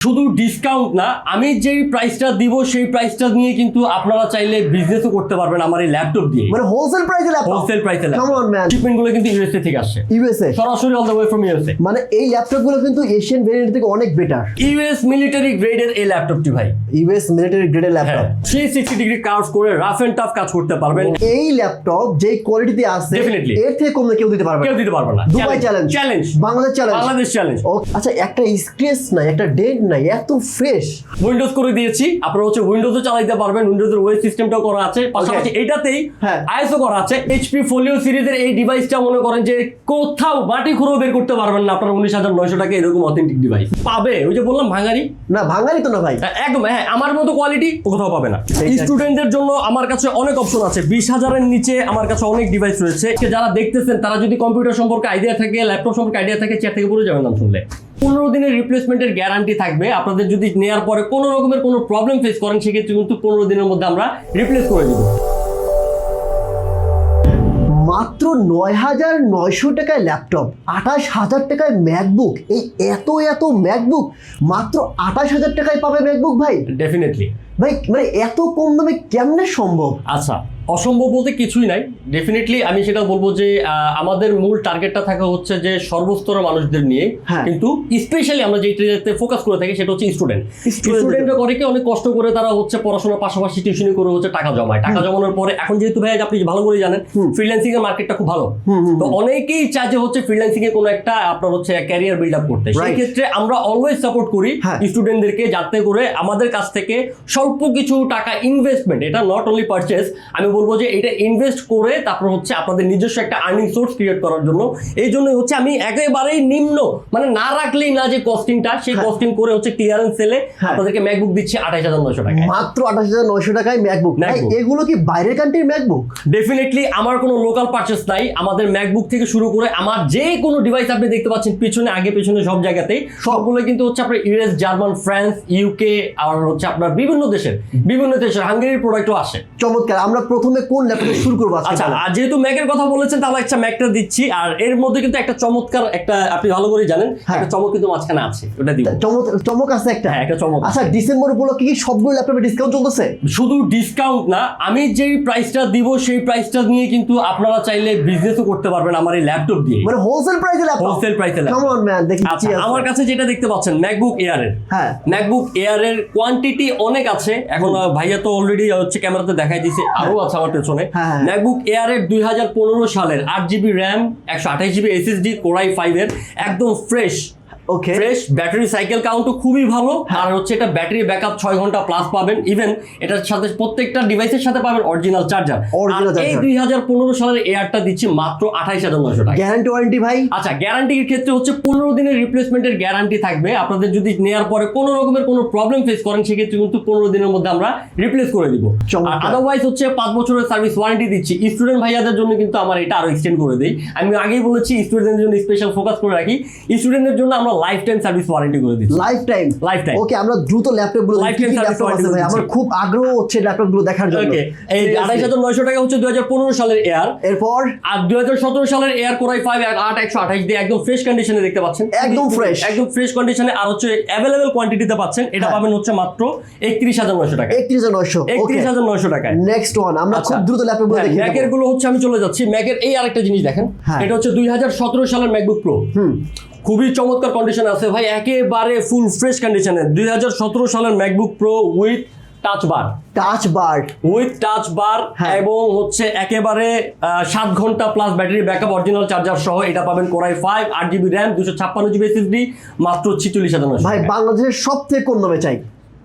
শুধু ডিসকাউন্ট না আমি যেই প্রাইসটা দিব সেই প্রাইসটা নিয়ে কিন্তু আপনারা চাইলে বিজনেসও করতে পারবেন আমার এই ল্যাপটপ দিয়ে। মানে হোলসেল প্রাইসে ল্যাপটপ হোলসেল প্রাইসে man. শিপমেন্টগুলো কিন্তু ইউএসএ থেকে আসছে ইউএসএ সরাসরি all the way from USA মানে এই ল্যাপটপগুলো কিন্তু এশিয়ান ভেরিয়েন্ট থেকে অনেক বেটার ইউএস মিলিটারি গ্রেডের এই ল্যাপটপটি ভাই। ইউএস মিলিটারি গ্রেডের laptop three sixty degree curve করে রাফ এন্ড টাফ কাজ করতে পারবেন। এই ল্যাপটপ যেই কোয়ালিটিতে আছে Definitely. এর থেকে কমে কেউ দিতে পারবে কেউ দিতে পারবে না। Dubai challenge challenge Bangladesh challenge Bangladesh challenge আচ্ছা একটা স্ক্রেচ নাই একটা ডেন্ট নাই এত ফ্রেশ উইন্ডোজ করে দিয়েছি আপনারা হচ্ছে উইন্ডোজও চালাতে পারবেন উইন্ডোজের ওয়েব সিস্টেমটাও করা আছে পাশাপাশি এটাতেই হ্যাঁ। আইএসও করা আছে। এইচপি ফোলিও সিরিজের এই ডিভাইসটা মনে করেন যে কোথাও বাটি খুঁড়ো বের করতে পারবেন না আপনার উনিশ হাজার নয়শো টাকা এরকম অথেন্টিক ডিভাইস পাবে ওই যে বললাম ভাঙারি? না ভাঙালি তো না ভাই। হ্যাঁ, একদম হ্যাঁ আমার মতো কোয়ালিটি কোথাও পাবে না. স্টুডেন্টদের জন্য আমার কাছে অনেক অপশন আছে বিশ হাজারের নিচে আমার কাছে অনেক ডিভাইস রয়েছে। যারা দেখতেছেন তারা যদি কম্পিউটার সম্পর্কে আইডিয়া থাকে ল্যাপটপ সম্পর্কে আইডিয়া থাকে চেয়ার থেকে পড়ে যাবেন নাম শুনলে। পনেরো দিনের রিপ্লেসমেন্টের গ্যারান্টি থাকবে। আপনাদের যদি নেওয়ার পরে কোনো রকমের কোনো প্রবলেম ফেস করেন সেক্ষেত্রে কিন্তু পনেরো দিনের মধ্যে আমরা রিপ্লেস করে দিব। মাত্র নয় হাজার নয়শো টাকায় ল্যাপটপ আঠাশ হাজার টাকায় ম্যাকবুক এই এত এত ম্যাকবুক মাত্র আঠাশ হাজার টাকায় পাবে ম্যাকবুক ভাই? ডেফিনেটলি ভাই মানে এত কম দামে কেমনে সম্ভব? আচ্ছা অসম্ভব বলতে কিছুই নাই। ডেফিনেটলি আমি সেটা বলব যে আমাদের মূল টার্গেটটা থাকা হচ্ছে যে সর্বস্তরের মানুষদের নিয়ে। হ্যাঁ। কিন্তু স্পেশালি আমরা যেটাতে ফোকাস করে থাকি সেটা হচ্ছে স্টুডেন্ট স্টুডেন্টরা করে কি অনেক কষ্ট করে তারা হচ্ছে পড়াশোনার পাশাপাশি টিউশনি করে হচ্ছে টাকা জমায়। টাকা জমানোর পরে এখন যেহেতু ভাই আপনি ভালো করে জানেন ফ্রিল্যান্সিং এর মার্কেটটা খুব ভালো। তো অনেকেই চায় যে হচ্ছে ফ্রিল্যান্সিং এ কোনো একটা আপনার হচ্ছে ক্যারিয়ার বিল্ড আপ করতে। সেই ক্ষেত্রে আমরা অলওয়েজ সাপোর্ট করি হ্যাঁ। স্টুডেন্টদেরকে যাতে করে আমাদের কাছ থেকে স্বল্প কিছু টাকা ইনভেস্টমেন্ট এটা নট অনলি পারচেস আমি বলব যে এটা ইনভেস্ট করে তারপর হচ্ছে আপনাদের নিজস্ব একটা আর্নিং সোর্স ক্রিয়েট করার জন্য। এই জন্যই হচ্ছে আমি একেবারেই নিম্ন মানে না রাখলেই না যে কস্টিংটা সেই কস্টিং করে হচ্ছে ক্লিয়ারেন্স সেলে হ্যাঁ। আপনাদেরকে ম্যাকবুক দিচ্ছি আঠাইশ হাজার নয়শো টাকায়। মাত্র আঠাশ হাজার নয়শো টাকায় ম্যাকবুক এগুলো কি বাইরের কান্ট্রির ম্যাকবুক ডেফিনেটলি আমার কোনো লোকাল পারচেস নাই। আমাদের ম্যাকবুক থেকে শুরু করে আমার যে কোনো ডিভাইস আপনি দেখতে পাচ্ছেন পিছনে আগে পিছনে সব জায়গাতেই। সবগুলো কিন্তু হচ্ছে আপনার ইউএস জার্মান ফ্রান্স ইউকে আর হচ্ছে আপনার বিভিন্ন দেশের বিভিন্ন দেশের হাঙ্গেরির প্রোডাক্টও আসে। চমৎকার। আমরা প্রথমে কোন ল্যাপটপে শুরু করব আচ্ছা আর যেহেতু ম্যাকের কথা বলেছেন তাহলে একটা ম্যাকটা দিচ্ছি। আর এর মধ্যে কিন্তু একটা চমৎকার একটা আপনি ভালো করে জানেন হ্যাঁ। একটা চমক কিন্তু মাঝখানে আছে ওটা দিব। চমক চমক আছে একটা? হ্যাঁ, একটা চমক আচ্ছা ডিসেম্বর উপলক্ষে কি সবগুলো ল্যাপটপে ডিসকাউন্ট চলতেছে? শুধু ডিসকাউন্ট না আমি যেই প্রাইসটা দিব সেই প্রাইসটা নিয়ে কিন্তু আপনারা চাইলে বিজনেসও করতে পারবেন আমার এই ল্যাপটপ দিয়ে। মানে হোলসেল প্রাইসে ল্যাপটপ হোলসেল প্রাইসে কাম অন ম্যান দেখি আচ্ছা আমার কাছে যেটা দেখতে পাচ্ছেন ম্যাকবুক এয়ারের হ্যাঁ। ম্যাকবুক এয়ারের কোয়ান্টিটি অনেক আছে এখন ভাইয়া তো অলরেডি হচ্ছে ক্যামেরাতে দেখাই দিয়েছে আরও আছে আমার পেছনে হ্যাঁ, হ্যাঁ। ম্যাকবুক এয়ারের দুই হাজার পনেরো সালের আট জিবি র্যাম একশো আঠাশ জিবি এসএসডি কোরাই ফাইভের একদম fresh okay fresh battery cycle কাউন্টও খুবই ভালো। হ্যাঁ। আর হচ্ছে এটা ব্যাটারি ব্যাকআপ ছয় ঘণ্টা প্লাস পাবেন। ইভেন এটার সাথে প্রত্যেকটা ডিভাইসের সাথে পাবেন অরিজিনাল চার্জার এই charger। দুই হাজার পনেরো সালের এয়ারটা দিচ্ছি মাত্র আঠাইশ হাজার নয়শো টাকা। গ্যারান্টি ওয়ারেন্টি ভাই? আচ্ছা গ্যারান্টির ক্ষেত্রে হচ্ছে পনেরো দিনের রিপ্লেসমেন্টের গ্যারান্টি থাকবে। আপনাদের যদি নেওয়ার পরে কোনো রকমের কোনো প্রবলেম ফেস করেন সেক্ষেত্রে কিন্তু পনেরো দিনের মধ্যে আমরা রিপ্লেস করে দিব। আর আদারওয়াইজ হচ্ছে পাঁচ বছরের সার্ভিস ওয়ারেন্টি দিচ্ছি। স্টুডেন্ট ভাইয়াদের জন্য কিন্তু আমার এটা আরও এক্সটেন্ড করে দিই। আমি আগেই বলেছি স্টুডেন্টদের জন্য স্পেশাল ফোকাস করে রাখি। স্টুডেন্টদের জন্য আমরা লাইফ টাইম সার্ভিস ওয়ারেন্টি করে দিচ্ছি। Life time Lifetime. ওকে আমরা দ্রুত ল্যাপটপগুলো service ল্যাপটপ আছে warranty ভাই? আমার খুব আগ্রহ হচ্ছে ল্যাপটপগুলো দেখার জন্য। ওকে এই Seriously। আঠাইশ হাজার নয়শো টাকা হচ্ছে দুই হাজার পনেরো সালের এয়ার। এরপর? আর দুই হাজার সতেরো সালের এয়ার কোরাই ফাইভ আট একশো আঠাশ দিয়ে একদম ফ্রেশ কন্ডিশনে দেখতে পাচ্ছেন। একদম fresh। একদম ফ্রেশ কন্ডিশনে আর হচ্ছে অ্যাভেলেবেল কোয়ান্টিটিতে পাচ্ছেন। এটা হ্যাঁ। পাবেন হচ্ছে মাত্র একত্রিশ হাজার নয়শো টাকা। একত্রিশ হাজার নয়শো একত্রিশ হাজার নয়শো টাকায়। নেক্সট ওয়ান আমরা আচ্ছা। খুব দ্রুত ল্যাপটপগুলো হ্যাঁ, দেখি। ম্যাকেরগুলো হচ্ছে আমি চলে যাচ্ছি। ম্যাকের এই আরেকটা জিনিস দেখেন। হ্যাঁ। এটা হচ্ছে দুই হাজার সতেরো সালের ম্যাকবুক প্রো হুম। খুবই চমৎকার কন্ডিশন আছে। ভাই একেবারে ফুল ফ্রেশ কন্ডিশনে দুই হাজার সতেরো সালের MacBook Pro with touch bar touch bar with touch bar. এবং হচ্ছে একেবারে সাত ঘণ্টা plus battery backup original charger সহ এটা পাবেন কোরাই ফাইভ আট জিবি র্যাম দুশো ছাপ্পান্ন জিবি এসএসডি মাত্র ছিচল্লিশ হাজার ভাই বাংলাদেশের সব থেকে কম দামে চাই।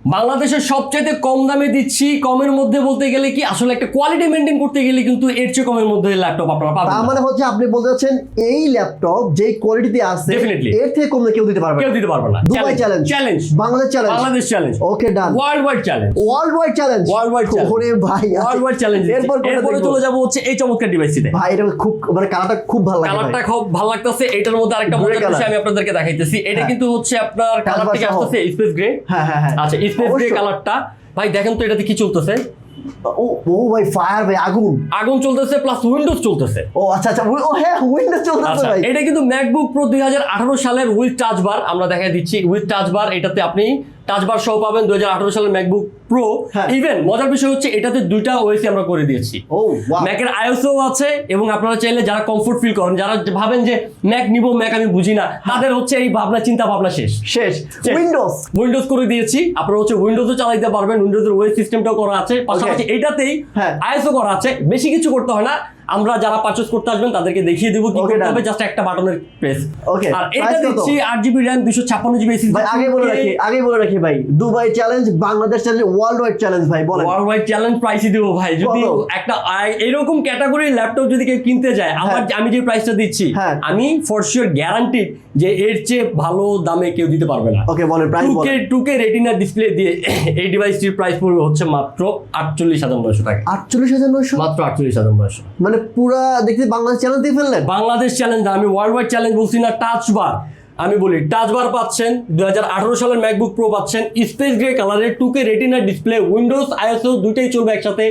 বাংলাদেশের সবচেয়ে কম দামে দিচ্ছি কমের মধ্যে বলতে গেলে কি আসলে একটা কোয়ালিটি মেনটেন করতে গেলে কিন্তু এর চেয়ে কমের মধ্যে ল্যাপটপ আপনারা পাবেন তার মানে হচ্ছে আপনি বলতে চাচ্ছেন এই ল্যাপটপ যে কোয়ালিটিতে আছে Definitely. এর থেকে কমে কেউ দিতে পারবে কেউ দিতে পারবে না। Dubai challenge challenge Bangladesh challenge Bangladesh challenge okay done world wide challenge world wide challenge World wide challenge. ওরে ভাই ওয়ার্ল্ড ওয়াইড চ্যালেঞ্জ এরপর এরপরে চলে যাব হচ্ছে এই চমৎকার ডিভাইসটিতে ভাই এটা খুব মানে কালারটা খুব ভালো লাগে কালারটা খুব ভালো লাগতেছে। এটার মধ্যে আরেকটা মজার বিষয় আমি আপনাদেরকে দেখাইতেছি। এটা হ্যাঁ। কিন্তু হচ্ছে আপনার কালার থেকে সহ। আসতেছে স্পেস গ্রে হ্যাঁ হ্যাঁ হ্যাঁ। আচ্ছা গ্রে কালারটা ভাই দেখেন তো এটাতে কি চলতেছে। ও ও ভাই ফায়ার ভাই আগুন। আগুন চলতেছে প্লাস উইন্ডোজ চলতেছে। ও আচ্ছা আচ্ছা ও হ্যাঁ উইন্ডোজ চলতেছে আচ্ছা ভাই। এটা কিন্তু ম্যাকবুক প্রো দুই হাজার আঠারো সালের উইথ টাচ বার আমরা দেখাই দিচ্ছি। উইথ টাচ বার এটাতে আপনি টাচ বার সহ পাবেন দুই সালের ম্যাকবুক প্রো হ্যাঁ। ইভেন মজার বিষয় হচ্ছে এটাতে দুইটা ওএসি আমরা করে দিয়েছি। ম্যাকের আইওসও আছে এবং আপনারা চাইলে যারা কমফোর্ট ফিল করেন যারা ভাবেন যে ম্যাক নিব ম্যাক আমি বুঝি না তাদের হচ্ছে এই ভাবনা চিন্তা ভাবনা শেষ। শেষ। উইন্ডোজ উইন্ডোজ করে দিয়েছি। আপনারা হচ্ছে উইন্ডোজও চালাইতে পারবেন উইন্ডোজের ওয়েব সিস্টেমটাও করা আছে। পাশাপাশি এইটাতেই হ্যাঁ। আইএসও করা আছে। বেশি কিছু করতে হয় না। আমরা যারা পারচেজ করতে আসবেন তাদেরকে দেখিয়ে দিব কি করতে হবে জাস্ট একটা বাটনের প্রেস Okay, আর এটা দিচ্ছি আট জিবি র্যাম দুশো ছাপ্পান্ন জিবি এসিডি ভাই আগে বলে রাখি আগে বলে রাখি ভাই Dubai challenge Bangladesh challenge world wide challenge ভাই বলেন। ওয়ার্ল্ড ওয়াইড চ্যালেঞ্জ প্রাইসই দেবো ভাই যদি একটা এরকম ক্যাটাগরির ল্যাপটপ যদি কেউ কিনতে যায় আমার আমি যে প্রাইসটা দিচ্ছি হ্যাঁ। আমি ফর শিওর গ্যারান্টিড যে এর চেয়ে ভালো দামে কেউ দিতে পারবে না। ওকে বলেন প্রাইস বলেন। টুকে রেটিনা ডিসপ্লে দিয়ে এই ডিভাইসটির প্রাইস পড়বে হচ্ছে মাত্র আটচল্লিশ হাজার নয়শো টাকা। আটচল্লিশ হাজার নয়শো? মাত্র আটচল্লিশ হাজার নয়শো। মানে পুরো দেখতে বাংলাদেশ চ্যালেঞ্জ দিয়ে ফেললেন? বাংলাদেশ চ্যালেঞ্জ আমি ওয়ার্ল্ড ওয়াইড চ্যালেঞ্জ বলছি না টাচ বার আমি বলি টাচ বার পাচ্ছেন দু হাজার আঠারো সালের ম্যাকবুক প্রো পাচ্ছেন স্পেস গ্রে কালারের টুকে রেটিনা ডিসপ্লে উইন্ডোজ আইএসও দুইটাই চলবে একসাথে,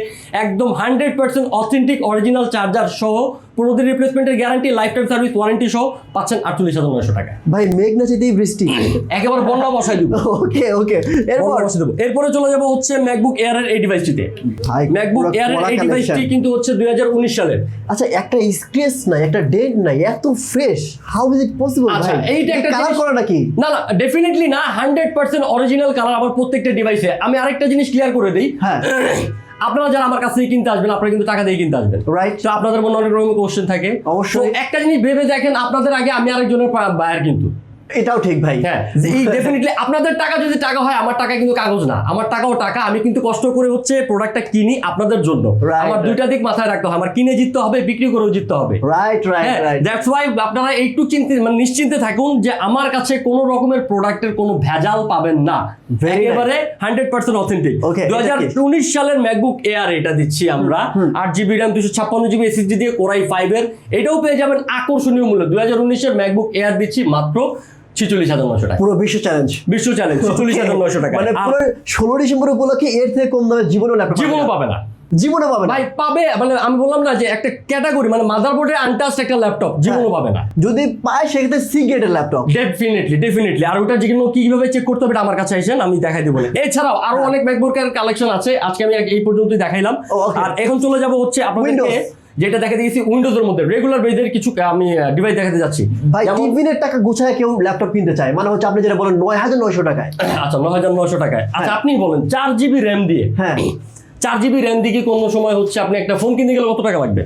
একদম hundred percent authentic original charger সহ পুরোদিন রিপ্লেসমেন্টের guarantee life time service warranty সহ পাচ্ছেন আটচল্লিশ হাজার নয়শো টাকা। ভাই মেঘ না যেতেই বৃষ্টি। একেবারে বন্যা বসাই দিব। ওকে ওকে। এরপর? বসাই দেবো। এরপরে চলে যাব হচ্ছে ম্যাকবুক এয়ার এর এই ডিভাইসটিতে ভাই ম্যাকবুক এয়ার এর এই ডিভাইসটি কিন্তু হচ্ছে দুই হাজার উনিশ সালের। আচ্ছা একটা স্ক্রেচ নাই একটা ডেট নাই এত fresh how is it possible আচ্ছা, এইটা একটা কালার করা নাকি না না ডেফিনেটলি না হান্ড্রেড পার্সেন্ট অরিজিনাল কালার আমার প্রত্যেকটা ডিভাইসে আমি আরেকটা জিনিস ক্লিয়ার করে দিই। হ্যাঁ। আপনারা যারা আমার কাছে কিনতে আসবেন আপনারা কিন্তু টাকা দিয়ে কিনতে আসবেন। রাইট তো আপনাদের মনে অনেক রকম কোশ্চেন থাকে। অবশ্যই। একটা জিনিস ভেবে দেখেন আপনাদের আগে আমি আরেকজনের বায়ার কিন্তু। এটাও ঠিক ভাই। হ্যাঁ এই ডেফিনেটলি আপনাদের টাকা যদি টাকা হয় আমার টাকা কিন্তু কাগজ না। আমার টাকাও টাকা আমি কিন্তু কষ্ট করে হচ্ছে প্রোডাক্টটা কিনি আপনাদের জন্য। আমার দুইটা দিক মাথায় রাখতে হবে। আমার কিনে জিততে হবে বিক্রি করেও জিততে হবে। Right right right that's why আপনারা একটু চিন্তে মানে নিশ্চিন্তে থাকুন যে আমার কাছে কোনো রকমের প্রোডাক্টের কোনো ভেজাল পাবেন না। একেবারে হান্ড্রেড পার্সেন্ট অথেন্টিক দু হাজার উনিশ সালের ম্যাকবুক এয়ার এটা দিচ্ছি আমরা। আট জিবি র্যাম দুশো ছাপ্পান্ন জিবি এসএসডি দিয়ে কোরাই ফাইভ এর। এটাও পেয়ে যাবেন আকর্ষণীয় মূল্য। দু হাজার উনিশের ম্যাকবুক এয়ার দিচ্ছি মাত্র ছিচল্লিশ হাজার নশো টাকা। পুরো বিশ্ব চ্যালেঞ্জ বিশ্ব চ্যালেঞ্জ ছিচল্লিশ হাজার নশো টাকা। মানে পুরো ষোলো ডিসেম্বর উপলক্ষে এর থেকে কম দামে জীবনও ল্যাপটপ জীবনও পাবে না। জীবনে পাবে ভাই পাবে মানে আমি বললাম না যে একটা ক্যাটাগরি মানে আনটাস্ট একটা ল্যাপটপ জীবনও পাবে না। যদি পায় সেক্ষেত্রে সি গ্রেডের ল্যাপটপ ডেফিনেটলি ডেফিনেটলি আর ওটা যেগুলো কীভাবে চেক করতে হবে আমার কাছে আসেন আমি দেখাই দেবো। এছাড়াও আরও অনেক ম্যাকবুকের কালেকশন আছে আজকে আমি এই পর্যন্তই দেখাইলাম। আর এখন চলে যাব হচ্ছে আপনাদেরকে Windows। যেটা দেখা দিয়েছি উইন্ডোজের মধ্যে। রেগুলার বেজের কিছু আমি ডিভাইস দেখাতে যাচ্ছি। ভাই টিফিনের টাকা গুছায় কেউ ল্যাপটপ কিনতে চায়। মানে হচ্ছে আপনি যেটা বলেন নয় হাজার নয়শো টাকায়। আচ্ছা নয় হাজার নশো টাকায়। আচ্ছা হ্যাঁ। আপনি বলেন চার জিবি র্যাম দিয়ে। হ্যাঁ। চার জিবি র্যাম দিয়ে কি কোনো সময় হচ্ছে আপনি একটা ফোন কিনতে গেলে কত টাকা লাগবে?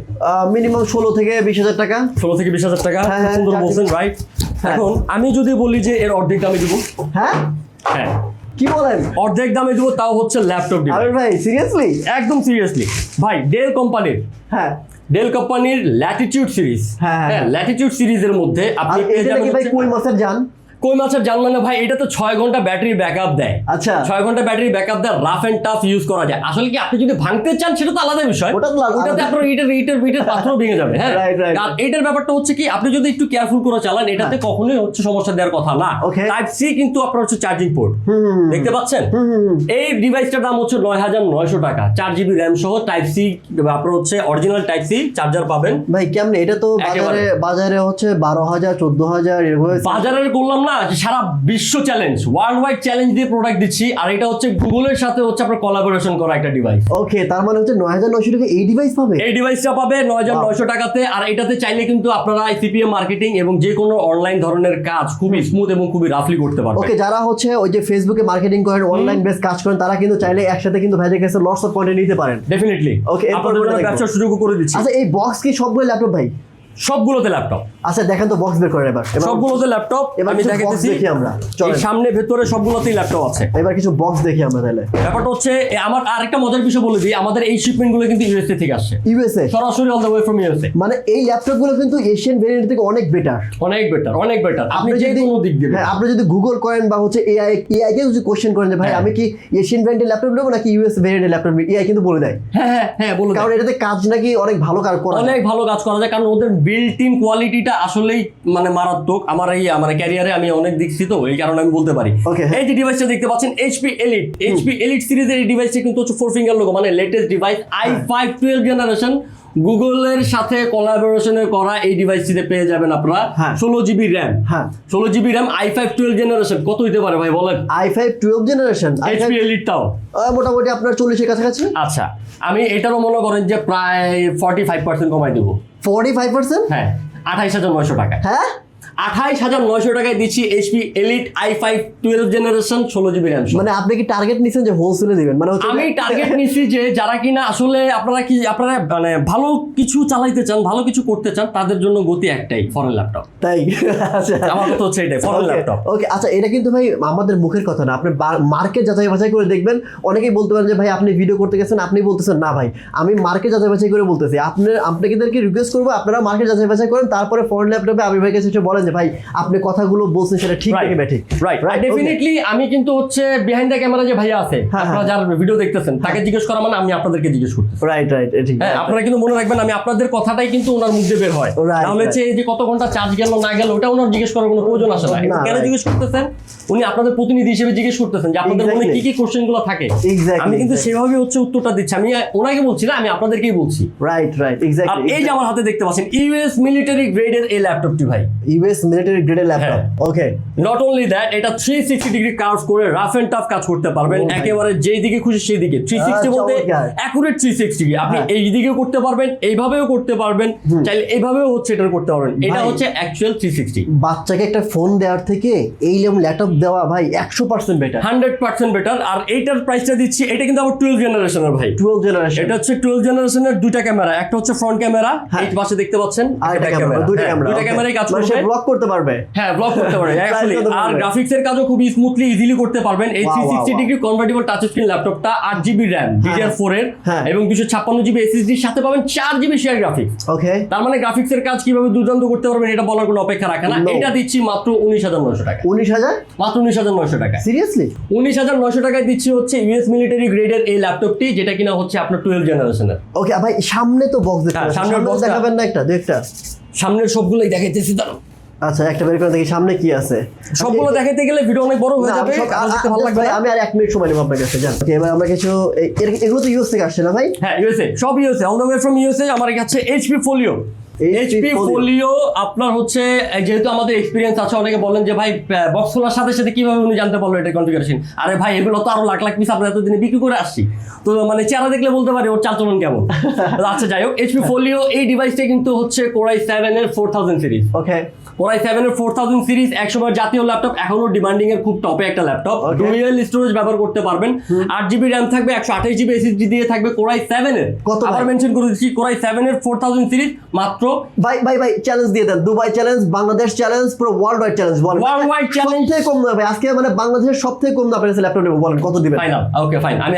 মিনিমাম ষোলো থেকে বিশ হাজার টাকা। ষোলো থেকে বিশ হাজার টাকা? হ্যাঁ, হ্যাঁ, সুন্দর বলছেন রাইট। এখন আমি যদি বলি যে এর অর্ধেক দামে দিব। হ্যাঁ? হ্যাঁ। কি বলেন? অর্ধেক দামে দিব তাও হচ্ছে ল্যাপটপ আরে ভাই সিরিয়াসলি একদম সিরিয়াসলি ভাই ডেল কোম্পানির হ্যাঁ। ডেল কোম্পানির ল্যাটিটিউড সিরিজ হ্যাঁ, হ্যাঁ। হ্যাঁ ল্যাটিটিউড সিরিজের মধ্যে আপনি পেয়ে যাবেন ভাই কোন মাসের যান কই মাছের জানলেন না ভাই এটা তো ছয় ঘণ্টা ব্যাটারি ব্যাকআপ দেয়। আচ্ছা। ছয় ঘণ্টা ব্যাটারি ব্যাকআপ দেয় রাফ এন্ড টাফ ইউজ করা যায়। আসলে কি আপনি যদি ভাঙতে চান সেটা তো আলাদা বিষয়। ওটাতে আপনার ইটের ইটের ইটের পাথরও ভেঙে যাবে হ্যাঁ? আর এটার ব্যাপারটা হচ্ছে কি আপনি যদি একটু কেয়ারফুল করে চালান এটাতে কখনোই হচ্ছে সমস্যা দেওয়ার কথা না. টাইপ সি কিন্তু আপনার হচ্ছে চার্জিং পোর্ট দেখতে পাচ্ছেন। এই ডিভাইসটার দাম হচ্ছে নয় হাজার নয়শো টাকা। চার জিবি র্যাম সহ টাইপ সি আপনার হচ্ছে অরিজিনাল টাইপ সি চার্জার পাবেন। ভাই কেমনে? এটা তো বাজারে বাজারে হচ্ছে বারো হাজার চোদ্দ হাজার বাজারের করলাম না সারা বিশ্ব চ্যালেঞ্জ ওয়ার্ল্ড ওয়াইড চ্যালেঞ্জ দিয়ে প্রোডাক্ট দিচ্ছি আর এটা হচ্ছে গুগলের সাথে হচ্ছে আপনার কোলাবোরেশন করা একটা ডিভাইস ওকে তার মানে হচ্ছে নয় হাজার নয়শো টাকা এই ডিভাইস পাবে? এই ডিভাইসটা পাবে নয় হাজার নয়শো টাকাতে আর এটাতে চাইলে কিন্তু আপনারা সিপিএম মার্কেটিং এবং যে কোনো অনলাইন ধরনের কাজ খুবই স্মুথ এবং খুবই রাফলি করতে পারবে। ওকে যারা হচ্ছে ওই যে ফেসবুকে মার্কেটিং করেন অনলাইন বেস কাজ করেন তারা কিন্তু চাইলে একসাথে কিন্তু ভেজে গেছে লটস অফ কন্টেন্ট নিতে পারেন। ডেফিনেটলি ওকে এরপর জন্য সুযোগ করে দিচ্ছি। আচ্ছা এই বক্স কি সবগুলো ল্যাপটপ ভাই? সবগুলোতে ল্যাপটপ আচ্ছা দেখেন তো বক্স বের করেন এবার। সবগুলোতে ল্যাপটপ এবার আমি দেখাতেছি দেখি আমরা। এই সামনে ভেতরে সবগুলোতেই ল্যাপটপ আছে। এবার কিছু বক্স দেখি আমরা তাহলে। ব্যাপারটা হচ্ছে আমার আরেকটা মজার বিষয় বলে দিই আমাদের এই শিপমেন্টগুলো কিন্তু ইউএসএ থেকে আসছে। ইউএসএ সরাসরি all the way from USA মানে এই ল্যাপটপগুলো কিন্তু এশিয়ান ভেরিয়েন্ট থেকে অনেক বেটার অনেক বেটার অনেক বেটার আপনি যে কোনো দিক দিবেন হ্যাঁ আপনি যদি গুগল করেন বা হচ্ছে এআই এআই কে যদি কোশ্চেন করেন যে ভাই হ্যাঁ। আমি কি এশিয়ান ভেরিয়েন্টের ল্যাপটপ নেব নাকি ইউএস ভেরিয়েন্টের ল্যাপটপ নেব? এআই কিন্তু বলে দেয়। হ্যাঁ হ্যাঁ হ্যাঁ বলুন কারণ এটাতে কাজ নাকি অনেক ভালো কাজ করা অনেক ভালো কাজ করা যায় কারণ ওদের বিল্ট ইন কোয়ালিটিটা আসলেই মানে মারাত্মক। আমার এই আমার ক্যারিয়ারে আমি অনেক দেখছি তো এই কারণে আমি বলতে পারি। হ্যাঁ। এই যে ডিভাইসটা দেখতে পাচ্ছেন এইচপি এলিট এইচপি এলিট সিরিজের এই ডিভাইসটা কিন্তু হচ্ছে ফোর ফিঙ্গার লোগো মানে latest device i five twelve generation গুগলের সাথে কোলাবোরেশনে করা এই ডিভাইসটিতে পেয়ে যাবেন আপনারা। ষোলো জিবি র্যাম হ্যাঁ। ষোলো GB RAM i five twelve generation কত হইতে পারে ভাই বলেন? I five twelve generation HP এলিটটাও মোটামুটি আপনার চল্লিশের কাছাকাছি। আচ্ছা আমি এটারও মনে করেন যে প্রায় ফর্টি ফাইভ পার্সেন্ট কমাই দেবো। ফর্টি ফাইভ পার্সেন্ট হ্যাঁ আঠাইশ হাজার নয়শো টাকা হ্যাঁ? আঠাইশ হাজার নয়শো টাকায় দিচ্ছি HP elite i five twelve generation ষোলো জিবি র্যাম মানে আপনি কি টার্গেট নিছেন যে হোলসেলে দিবেন? মানে আমি টার্গেট নিচ্ছি যে যারা কিনা আসলে আপনারা কি আপনারা মানে ভালো কিছু চালাইতে চান ভালো কিছু করতে চান তাদের জন্য গতি একটাই ফরেন ল্যাপটপ তাই? আচ্ছা। আমার কথা হচ্ছে এটাই ফরেন ল্যাপটপ ওকে আচ্ছা এটা কিন্তু ভাই আমাদের মুখের কথা না। আপনি মার্কেট যাচাই বাছাই করে দেখবেন। অনেকেই বলতে পারেন যে ভাই আপনি ভিডিও করতে গেছেন আপনি বলতেছেন না ভাই। আমি মার্কেট যাচাই বাছাই করে বলতেছি। আপনি আপনাদেরকে রিকোয়েস্ট করব আপনারা মার্কেট যাচাই বাছাই করেন তারপরে ফরেন ল্যাপটপে আমি ভাই কাছে বলেন যে ভাই আপনি কথাগুলো বলছেন সেটা ঠিক. নাকি ব্যাঠিক? Right okay. ডেফিনেটলি আমি কিন্তু হচ্ছে বিহাইন্ড দ্য ক্যামেরা যে ভাইয়া আছে হ্যাঁ, আপনারা যারা ভিডিও দেখতেছেন তাকে জিজ্ঞেস করা মানে আমি আপনাদেরকে জিজ্ঞেস করতেছি। রাইট রাইট ঠিক। হ্যাঁ আপনারা কিন্তু মনে রাখবেন আমি আপনাদের কথাটাই কিন্তু ওনার মুখ দিয়ে বের হয়। তাহলে হচ্ছে এই যে কত ঘণ্টা চার্জ গেল না গেল ওটা ওনার জিজ্ঞেস করার কোনো প্রয়োজন আসে না কেন জিজ্ঞেস করতেছেন? উনি আপনাদের প্রতিনিধি হিসেবে জিজ্ঞেস করতেছেন যে আপনাদের মনে কি কি কোশ্চেনগুলো থাকে। আমি কিন্তু সেভাবে হচ্ছে উত্তরটা দিচ্ছি। আমি ওনাকে বলছি না আমি আপনাদেরকেই বলছি। রাইট রাইট এক্স্যাক্টলি এই যে আমার হাতে দেখতে পাচ্ছেন ইউএস মিলিটারি গ্রেডের এই ল্যাপটপটি ভাই। ইউএস মিলিটারি গ্রেডের laptop. Okay not only that এটা থ্রি সিক্সটি ডিগ্রি কার্ভ করে রাফ এন্ড টাফ কাজ করতে পারবেন। একেবারে যেই দিকে খুশি সেই দিকে। থ্রি সিক্সটি আহ, বলতে চমৎকার। অ্যাকুরেট থ্রি সিক্সটি আপনি হ্যাঁ। এই দিকেও করতে পারবেন এইভাবেও করতে পারবেন। চাইলে এইভাবেও হচ্ছে এটা করতে পারবেন। এটা হচ্ছে অ্যাকচুয়াল থ্রি সিক্সটি বাচ্চাকে একটা ফোন দেওয়ার থেকে এই ল্যাপটপ দেওয়া ভাই একশো percent better hundred percent better আর এইটার প্রাইসটা দিচ্ছি এটা কিন্তু আবার টুয়েলভ জেনারেশনের ভাই। টুয়েলভ জেনারেশন এটা হচ্ছে টুয়েলভ জেনারেশনের দুইটা ক্যামেরা একটা হচ্ছে ফ্রন্ট ক্যামেরা। এই পাশে দেখতে পাচ্ছেন আর একটা ক্যামেরা। দুইটা ক্যামেরা দুইটা ক্যামেরাই কাজ করবে ব্লক করতে পারবে। হ্যাঁ ব্লক করতে পারে actually। করতে আর পারবে। গ্রাফিক্স এর কাজও খুবই স্মুথলি ইজিলি করতে পারবেন। এই Wow, three wow, sixty wow. Degree convertible touch screen ল্যাপটপটা আট জিবি র্যাম ডিডিআর ফোর এর হ্যাঁ। এবং দুশো ছাপ্পান্ন জিবি এসএসডির সাথে পাবেন চার জিবি শেয়ার গ্রাফিক্স ওকে তার মানে গ্রাফিক্স এর কাজ কীভাবে দুর্দান্ত করতে পারবেন এটা বলার কোনো অপেক্ষা রাখে না। এটা দিচ্ছি মাত্র উনিশ হাজার নয়শো টাকা উনিশ হাজার? মাত্র উনিশ হাজার নয়শো টাকা সিরিয়াসলি উনিশ হাজার নয়শো টাকায় দিচ্ছি হচ্ছে ইউএস মিলিটারি গ্রেডের এই ল্যাপটপটি যেটা কিনা হচ্ছে আপনার টুয়েলভ জেনারেশনের ওকে ভাই সামনে তো বক্স দেখতে হ্যাঁ, সামনে টা- দেখাবেন না একটা? দু একটা সামনের সবগুলোই দেখাইতেছি দাঁড়াও। আচ্ছা একটা বের করে দেখি সামনে কি আছে। সবগুলো দেখাইতে গেলে ভিডিও অনেক বড় হয়ে যাবে দেখতে ভালো লাগবে আমি আর এক মিনিট সময় নেব আপনার কাছে জান। এবার আমরা কিছু এগুলো তো ইউএস থেকে আসছে না ভাই? হ্যাঁ ইউএসএ সব USA all the way from USA আমার কাছে এইচপি ফোলিও এইচপি ফোলিও আপনার হচ্ছে যেহেতু আমাদের এক্সপিরিয়েন্স আছে অনেকে বলেন যে ভাই বক্স খোলার সাথে সাথে কীভাবে উনি জানতে পারল এটা কনফিগারেশন আরে ভাই এগুলো তো আরও লাখ লাখ পিস আমরা এতদিনে বিক্রি করে আসছি। তো মানে চেহারা দেখলে বলতে পারি ওর চালচলন কেমন। আচ্ছা যাই হোক এইচপি ফোলিও এই ডিভাইসটা কিন্তু হচ্ছে কোরাই সেভেন এর four thousand series okay core i seven এর ফোর থাউজেন্ড সিরিজ একসময় জাতীয় ল্যাপটপ এখনও ডিমান্ডিং এর খুব টপে একটা ল্যাপটপ ডুয়েল স্টোরেজ ব্যবহার করতে পারবেন। আট জিবি র্যাম থাকবে একশো আঠাশ জিবি এসএসডি দিয়ে থাকবে কোরাই সেভেন এর। কত আবার মেনশন করে দিচ্ছি কোরাই সেভেন এর ফোর থাউজেন্ড সিরিজ মাত্র ভাই ভাই ভাই চ্যালেঞ্জ দিয়ে দেন। দুবাই চ্যালেঞ্জ বাংলাদেশ চ্যালেঞ্জ পুরো ওয়ার্ল্ড ওয়াইড চ্যালেঞ্জ বলেন। Worldwide challenge। সবথেকে কম দামে আজকে মানে বাংলাদেশের সবথেকে কম দামে ল্যাপটপ নেব বলেন। কত দিবেন? ফাইনাল ওকে ফাইন আমি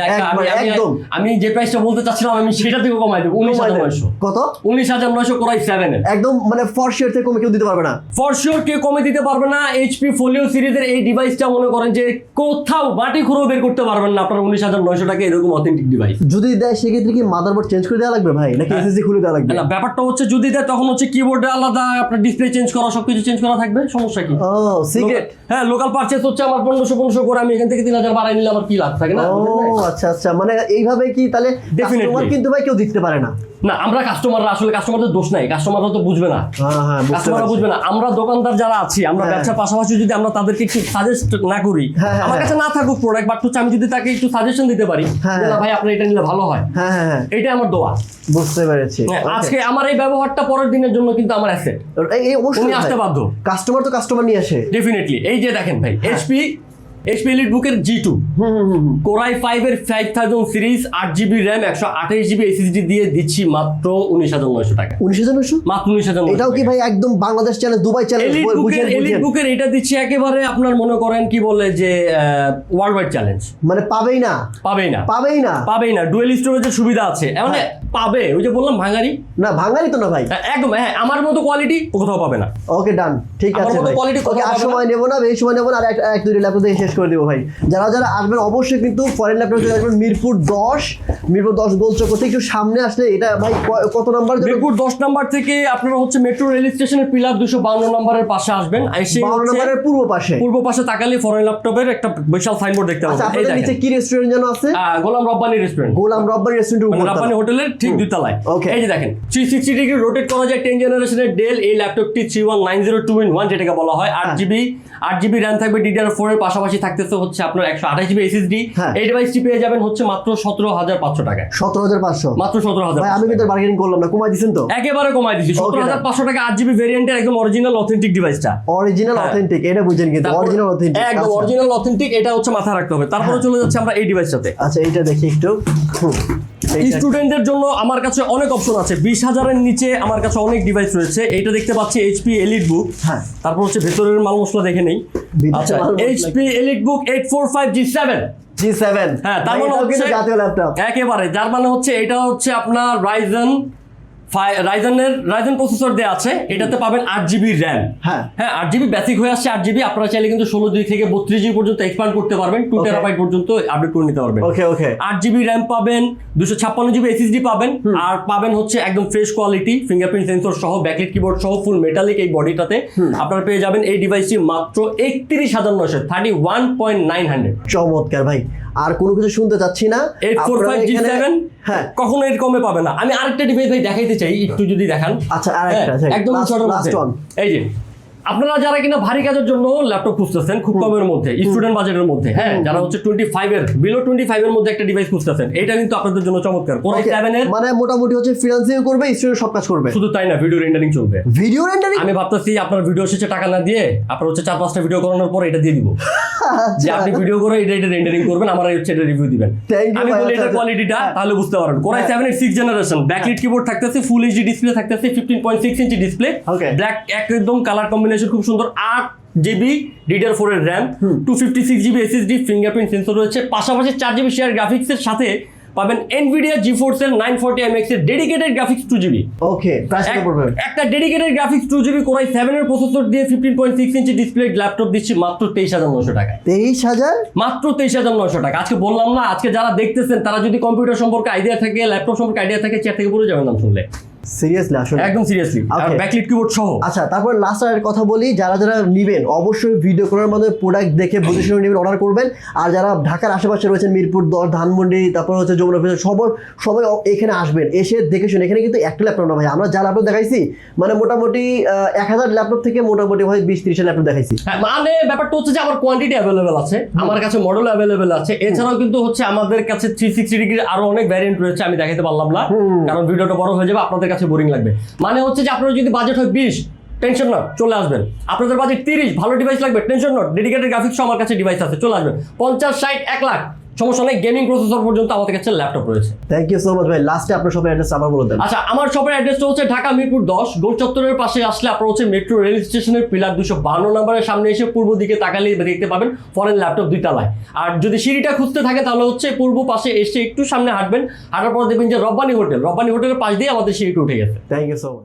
একদম। আমি যে প্রাইসটা বলতে চাচ্ছিলাম আমি সেটা থেকে কমাই দেবো। উনিশ হাজার নয়শো। কত? উনিশ হাজার নয়শো কোরাই সেভেন এর। একদম মানে ফর শেয়ার থেকে কমে কেউ দিতে পারবে না। ফর শিওর কেউ কমে দিতে পারবে না এইচপি ফোলিও সিরিজের এই ডিভাইসটা মনে করেন যে কোথাও বাটি খুঁড়ো বের করতে পারবেন না। আপনার উনিশ হাজার নয়শো টাকা এরকম অথেন্টিক ডিভাইস যদি দেয় সেক্ষেত্রে কি মাদারবোর্ড চেঞ্জ করে দেওয়া লাগবে ভাই? নাকি এসএসডি খুলে দেওয়া লাগবে? না ব্যাপারটা হচ্ছে যদি দেয় তখন হচ্ছে কিবোর্ডে আলাদা আপনার ডিসপ্লে চেঞ্জ করা সবকিছু চেঞ্জ করা থাকবে সমস্যা কি? ও সিক্রেট হ্যাঁ লোকাল পারচেস হচ্ছে আমার পনেরোশো পনেরোশো করে আমি এখান থেকে তিন হাজার বাড়াই নিলে আমার কি লাভ? থাকে না? ও আচ্ছা আচ্ছা। মানে এইভাবে কি তাহলে. কাস্টমার কিন্তু ভাই কেউ দিতে পারে না। না আমরা কাস্টমাররা আসলে কাস্টমারদের দোষ নাই কাস্টমাররা তো বুঝবে না। হ্যাঁ হ্যাঁ কাস্টমাররা বুঝবে না আমরা দোকানদার যারা আছি আমরা হ্যাঁ। ব্যবসার পাশাপাশি যদি আমরা তাদেরকে একটু সাজেস্ট না করি হ্যাঁ, হ্যাঁ, আমার হ্যাঁ। কাছে না থাকুক প্রোডাক্ট বাট হচ্ছে আমি যদি তাকে একটু সাজেশন দিতে পারি হ্যাঁ, হ্যাঁ। ভাই আপনি এটা নিলে ভালো হয়। হ্যাঁ হ্যাঁ হ্যাঁ। এটাই আমার দোয়া। বুঝতে পেরেছি। হ্যাঁ, আজকে আমার এই ব্যবহারটা পরের দিনের জন্য কিন্তু আমার অ্যাসেট এই- আসতে বাধ্য। কাস্টমার তো কাস্টমার নিয়ে আসে। ডেফিনেটলি এই যে দেখেন ভাই হ্যাঁ। এইচপি এইচপি এলিট বুকের G two. Core i five এর ফাইভ থাউজেন্ড সিরিজ আট জিবি র্যাম একশো আঠাশ জিবি এসএসডি দিয়ে দিচ্ছি মাত্র উনিশ হাজার নয়শো টাকা। উনিশ হাজার নয়শো? মাত্র উনিশ হাজার এটাও কি ভাই একদম Bangladesh challenge Dubai challenge elite বুকের এটা দিচ্ছি একেবারে আপনার মনে করেন কি বলে যে ওয়ার্ল্ড ওয়াইড চ্যালেঞ্জ মানে পাবেই না। পাবেই না। পাবেই না। পাবেই না। ডুয়েল স্টোরেজের সুবিধা আছে। মানে পাবে? ওই যে বললাম ভাঙারি। না ভাঙালি তো না ভাই। হ্যাঁ, একদম হ্যাঁ আমার মতো কোয়ালিটি কোথাও পাবে না। ওকে ডান ঠিক আমার আছে মতো ভাই। quality ওকে আর সময় নেব না বেশি সময় নেব না আর এক দুই ল্যাপটপ দিয়ে শেষ করে দিব ভাই। যারা যারা আসবেন অবশ্যই কিন্তু ফরেন ল্যাপটপ চলে আসবেন মিরপুর দশ মিরপুর দশ গোলচক করতে একটু সামনে আসলে এটা ভাই কত নাম্বার মিরপুর দশ নাম্বার থেকে আপনারা হচ্ছে মেট্রো রেল স্টেশনের পিলার দুশো বান্ন নম্বরের পাশে আসবেন। এসে হচ্ছে নাম্বারের পূর্ব পাশে। পূর্ব পাশে তাকালে ফরেন ল্যাপটপের একটা বিশাল সাইনবোর্ড দেখতে আচ্ছা পাবেন। এই আপনাদের নিচে কি রেস্টুরেন্ট যেন আছে? গোলাম রব্বানি রেস্টুরেন্ট গোলাম রব্বানি রেস্টুরেন্টের মানে উপর হোটেলের ঠিক দুই তলায় Okay. এই যে দেখেন থ্রি সিক্সটি ডিগ্রি রোটেট করা যায় টেন জেনারেশনের ডেল এই ল্যাপটপটি three one nine zero two in one যেটাকে বলা হয়। আট হ্যাঁ। জিবি আট জিবি র্যাম থাকবে ডিডিআর ফোর এর পাশাপাশি থাকতেছে হচ্ছে আপনার একশো আঠাশ জিবি এসএসডি হ্যাঁ। এই ডিভাইসটি পেয়ে যাবেন হচ্ছে মাত্র সতেরো হাজার পাঁচশো টাকা সতেরো হাজার পাঁচশো। মাত্র সতেরো হাজার আমি কিন্তু বার্গেনিং করলাম না কমাই দিচ্ছেন তো? একেবারে কমাই দিচ্ছি সতেরো হাজার পাঁচশো টাকা আট জিবি ভেরিয়েন্টের একদম অরিজিনাল অথেন্টিক ডিভাইসটা অরিজিনাল হ্যাঁ। অথেন্টিক এটা বুঝেন কিন্তু অরিজিনাল অথেন্টিক একদম অরিজিনাল অথেন্টিক এটা হচ্ছে মাথায় রাখতে হবে। তারপরে চলে যাচ্ছে আমরা এই ডিভাইসটাতে আচ্ছা এইটা দেখি একটু। স্টুডেন্টদের জন্য আমার কাছে অনেক অপশন আছে। বিশ হাজারের নিচে আমার কাছে অনেক ডিভাইস রয়েছে। এইটা দেখতে পাচ্ছি এইচপি এলিট বুক হ্যাঁ। তারপর হচ্ছে ভেতরের মাল মশলা দেখে নেই। আচ্ছা HP EliteBook eight four five G seven G seven হ্যাঁ তার মানে হচ্ছে একেবারে যার মানে হচ্ছে এটা হচ্ছে আপনার রাইজেন রাইজেনের রাইজেন প্রসেসর দেওয়া আছে এটাতে পাবেন আট জিবি র্যাম হ্যাঁ। হ্যাঁ আট জিবি বেসিক হয়ে আসছে আট জিবি আপনারা চাইলে কিন্তু ষোলো জিবি থেকে বত্রিশ জিবি পর্যন্ত এক্সপান্ড করতে পারবেন টু টেরাবাইট পর্যন্ত আপডেট করে নিতে পারবেন। ওকে ওকে আট জিবি র্যাম পাবেন দুশো ছাপ্পান্ন জিবি এসএসডি পাবেন আর পাবেন হচ্ছে একদম ফ্রেশ কোয়ালিটি ফিঙ্গারপ্রিন্ট সেন্সর সহ ব্যাকলিট কিবোর্ড সহ ফুল মেটালিক এই বডিটাতে আপনারা পেয়ে যাবেন এই ডিভাইসটি মাত্র একত্রিশ হাজার নয়শো thirty one point nine hundred চমৎকার ভাই। আর কোনো কিছু শুনতে চাচ্ছি না। হ্যাঁ। কখনো এর কমে পাবে না। আমি আরেকটা ডিভাইস ভাই দেখাইতে চাই একটু যদি দেখান। আচ্ছা হ্যাঁ, একদম এই যে। আপনারা যারা কিনা ভারী কাজের জন্য ল্যাপটপ খুঁজতেছেন খুব কমের মধ্যে স্টুডেন্ট বাজেটের মধ্যে হ্যাঁ যারা হচ্ছে টোয়েন্টি ফাইভ এর বিলো টোয়েন্টি ফাইভ এর মধ্যে একটা ডিভাইস খুঁজতেছেন এটা কিন্তু আপনাদের জন্য চমৎকার। কোরাই সেভেন এর মানে মোটামুটি হচ্ছে ফ্রিল্যান্সিং করবে স্টুডেন্ট সব কাজ করবে। শুধু তাই না ভিডিও রেন্ডারিং চলবে। ভিডিও রেন্ডারিং আমি ভাবতেছি আপনার ভিডিও শেষে টাকা না দিয়ে আপনার হচ্ছে চার পাঁচটা ভিডিও করানোর পর এটা দিয়ে দিব। যে আপনি ভিডিও করে এটা এটা রেন্ডারিং করবেন আমার হচ্ছে এটা রিভিউ দিবেন। আমি বলি আচ্ছা, এটা আচ্ছা। কোয়ালিটিটা তাহলে বুঝতে পারবেন। কোরাই হ্যাঁ। সেভেন এর সিক্স জেনারেশন ব্যাকলিট কিবোর্ড থাকতেছে ফুল এইচডি ডিসপ্লে থাকতেছে fifteen point six inch display. Black একদম কালার কম্বিনেশন খুব সুন্দর আট জিবি ডিডিআর ফোর এর RAM two fifty six GB SSD fingerprint sensor রয়েছে। পাশাপাশি চার জিবি শেয়ার গ্রাফিক্সের সাথে পাবেন এনভিডিয়া জি ফোর্স এর নাইন ফোর্টি এম এক্সের dedicated graphics two GB okay একটা dedicated graphics two GB core i seven এর প্রসেসর দিয়ে fifteen point six inch display laptop দিচ্ছি মাত্র তেইশ হাজার নশো টাকা তেইশ হাজার? মাত্র তেইশ হাজার নশো টাকা। আজকে বললাম না আজকে যারা দেখতেছেন তারা যদি কম্পিউটার সম্পর্কে আইডিয়া থাকে ল্যাপটপ সম্পর্কে আইডিয়া থাকে চেয়ার থেকে পড়ে যাবেন নাম শুনলে। সিরিয়াসলি আসলে? একদম সিরিয়াসলি আর ব্যাকলিট কিবোর্ড সহ। আচ্ছা তারপর লাস্ট আর কথা বলি যারা যারা নিবেন অবশ্যই ভিডিও করার মাধ্যমে প্রোডাক্ট দেখে বুঝে শুনে নেবেন অর্ডার করবেন। আর যারা ঢাকার আশেপাশে রয়েছেন মিরপুর দশ ধানমন্ডি তারপর হচ্ছে যমুনা সবার সবাই এখানে আসবেন। এসে দেখে শুনে এখানে কিন্তু একটা ল্যাপটপ না ভাই। আমরা যা ল্যাপটপ দেখাইছি মানে মোটামুটি এক হাজার ল্যাপটপ থেকে মোটামুটি ভাই বিশ ত্রিশের ল্যাপটপ দেখাইছি। হ্যাঁ, মানে ব্যাপারটা হচ্ছে যে আমার কোয়ান্টিটি অ্যাভেলেবেল আছে আমার কাছে মডেল অ্যাভেলেবেল আছে। এছাড়াও কিন্তু হচ্ছে আমাদের কাছে থ্রি সিক্সটি ডিগ্রির আরও অনেক ভ্যারিয়েন্ট রয়েছে আমি দেখাতে পারলাম না। কারণ ভিডিওটা বড় হয়ে যাবে আপনাদের কাছে বোরিং লাগবে। মানে হচ্ছে যে আপনার যদি বাজেট হয় বিশ টেনশন নট চলে আসবেন। আপনাদের বাজেট তিরিশ, ভালো ডিভাইস লাগবে টেনশন নট ডেডিকেটেড গ্রাফিক্স আমার কাছে ডিভাইস আছে, চলে আসবেন। পঞ্চাশ, ষাট, এক লাখ। সমস্যা নেই গেমিং প্রসেসর পর্যন্ত আমাদের কাছে ল্যাপটপ রয়েছে। থ্যাংক ইউ সো মাচ ভাই। লাস্টে আপনার সবাই অ্যাড্রেস আবার বলে দেন। আচ্ছা আমার শপের অ্যাড্রেসটা হচ্ছে ঢাকা মিরপুর দশ গোল চত্বরের পাশে আসলে আপনার হচ্ছে মেট্রো রেল স্টেশনের পিলার দুশো বান্ন নম্বরের সামনে এসে পূর্ব দিকে তাকালে দেখতে পাবেন ফরেন ল্যাপটপ দুই তলায়। আর যদি সিঁড়িটা খুঁজতে থাকে তাহলে হচ্ছে পূর্ব পাশে এসে একটু সামনে হাঁটবেন। হাঁটার পর দেখবেন যে রব্বানি হোটেল রব্বানি হোটেলের পাশ দিয়ে আমাদের সিঁড়িটা উঠে গেছে। Thank you so much